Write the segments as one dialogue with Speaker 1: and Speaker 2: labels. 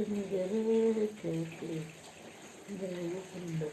Speaker 1: കണ്ണു വിരവേറ്റി ദൈവത്തിന്റെ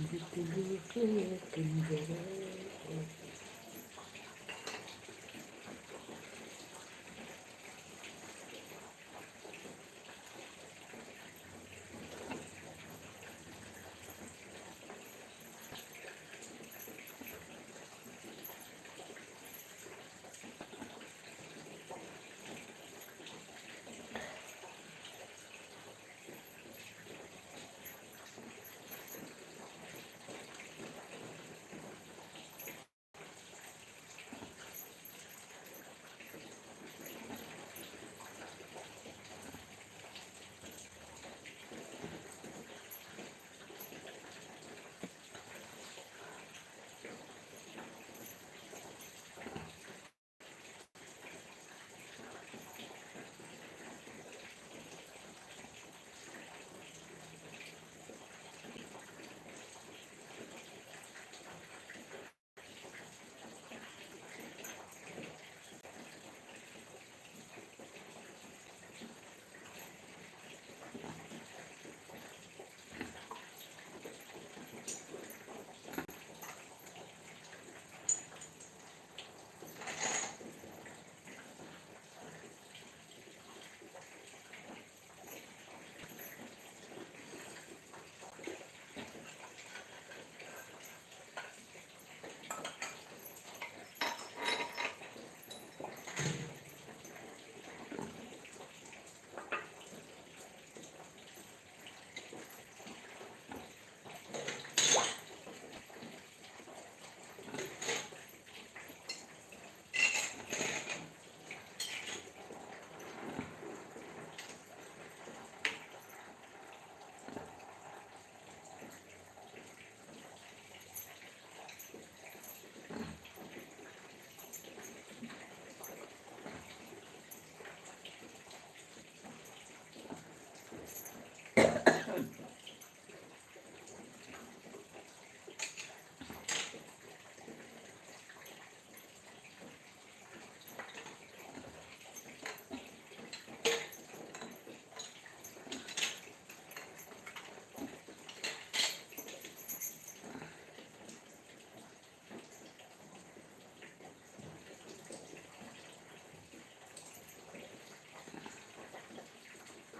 Speaker 1: Где ты, где ты, где ты, где ты,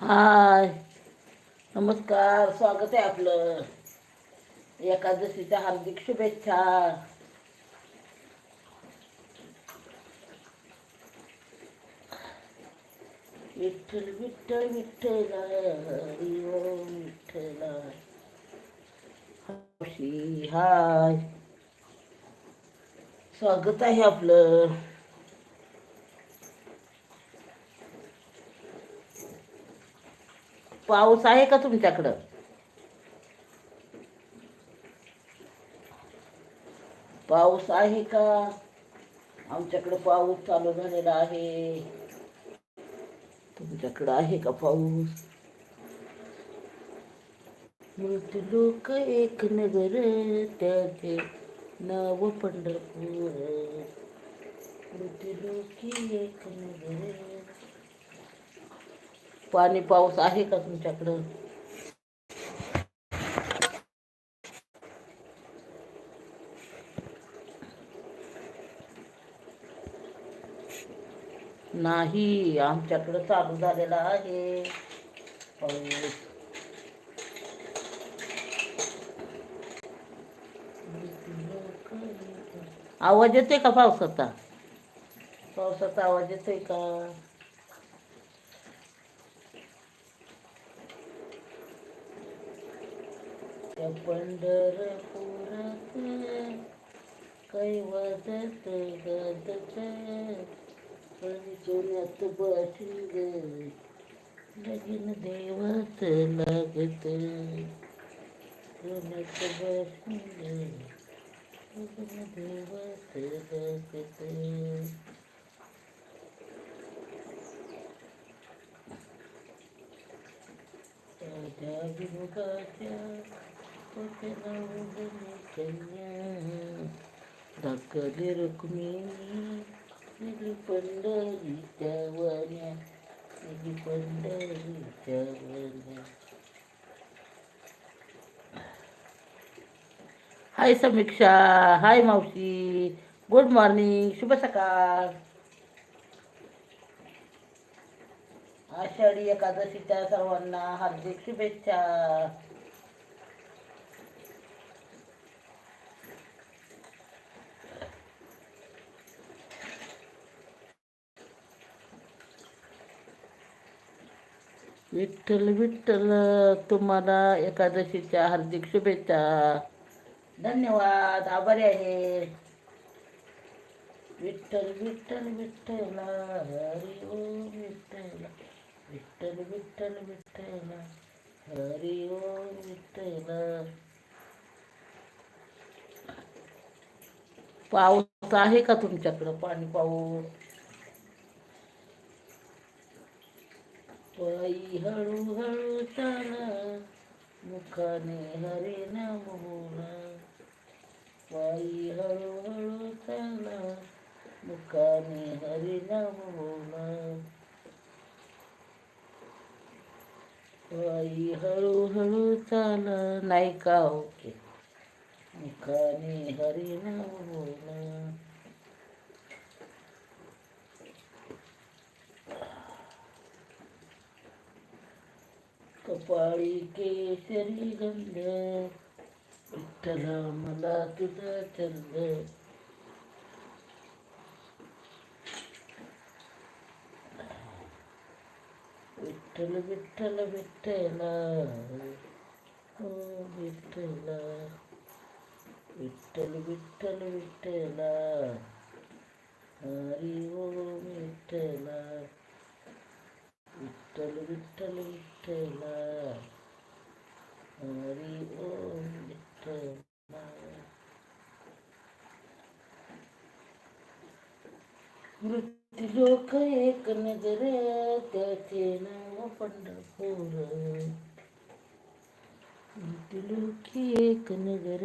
Speaker 1: हाय. नमस्कार स्वागत आहे आपलं. एकादशीच्या हार्दिक शुभेच्छा. विठ्ठल विठ्ठल विठ्ठला हरी ओम विठ्ठला. हौशी हाय. स्वागत आहे आपलं. पाऊस आहे का तुमच्याकडं? पाऊस आहे का? आमच्याकडं पाऊस चालू झालेला आहे. तुमच्याकडं आहे का पाऊस? मृत लोक एक नगर त्याचे नाव पंढरपूर. मृत लोक एक नगर पाणी पाऊस आहे का तुमच्याकडं? नाही आमच्याकडं चालू झालेला आहे. पाऊस आवाज येते का पावसाचा? पावसाचा आवाज येतोय का? त्या पंढरपुरात कैवदत गदत पंचोन्यात बसिंग लगीन देवत लागत. सोन्यात बसिंग लगीन देवत लागत. त्या बिनकाच्या धाकली रुक्मिणी निली पंढरीच्या वन्या निली पंढरीच्या हाय समीक्षा हाय मावशी गुड मॉर्निंग शुभ सकाळ. आषाढी एकादशीच्या सर्वांना हार्दिक शुभेच्छा. विठ्ठल विठ्ठल तुम्हाला एकादशीच्या हार्दिक शुभेच्छा. धन्यवाद आभारी आहे. विठ्ठल विठ्ठल विठ्ठल हरी ओम विठ्ठल. विठ्ठल विठ्ठल विठ्ठल हरी ओम विठ्ठल. पाऊस आहे का तुमच्याकडं? पाणी पाऊस? पायी हळूहळू चाला मुखाने हरे नाम बोला पायी हळूहळू चाला मुखाने हरे नाम बोला पायी हळूहळू चाला नाही का? ओके. मुखाने हरे बोला कपाळी केसरी गंध विठ्ठला मला तुझा छंद विठ्ठल विठ्ठल विठ्ठला हो विठ्ठला विठ्ठल विठ्ठल विठ्ठला हरी ओम विठ्ठला विठ्ठल विठ्ठल विठ्ठला. हरी ओम विठ्ठला. मृत्यू लोक एक नजर त्याचे नाव पंढरपूर. मृत्यू लोकी एक नजर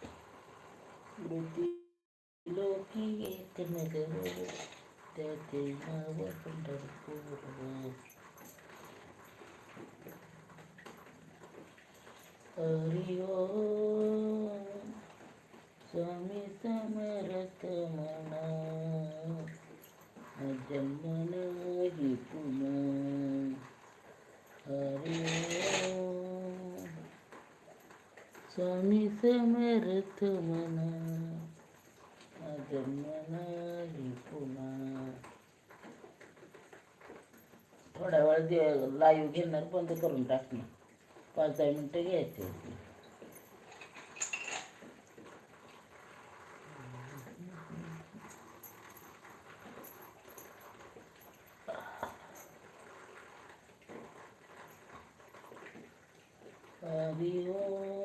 Speaker 1: मृत्यू लोकी एक नगर त्याचे नाव पंढरपूर हरि ओम स्वामी समर्थ म्हणा जन्म नाही पुन्हा हरि ओम स्वामी समर्थ म्हणा जन्म नाही पुन्हा थोड्या वेळ दे लाईव्ह घेणार बंद करून टाकणार पाच दहा मिनटं घ्यायचे हरि ओम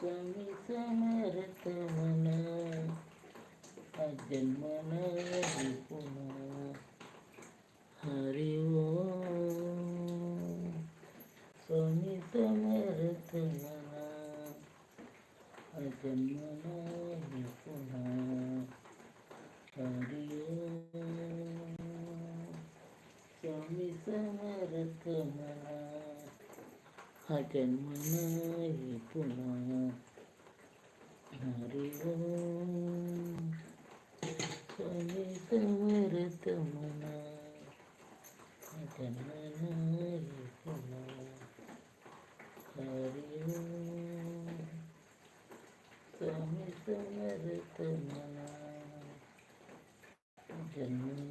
Speaker 1: स्वामी समर्थ म्हणा जन्म हरि ओम स्वामी समर्थ म्हणा जन्म हरि ओम स्वामी समर्थ म्हणा அஜன்மனாய் புனரிவோமருத்தமனா அஜன்மனாய் புனா ஹரியோ சமிசமருத்தமனா அஜன்ம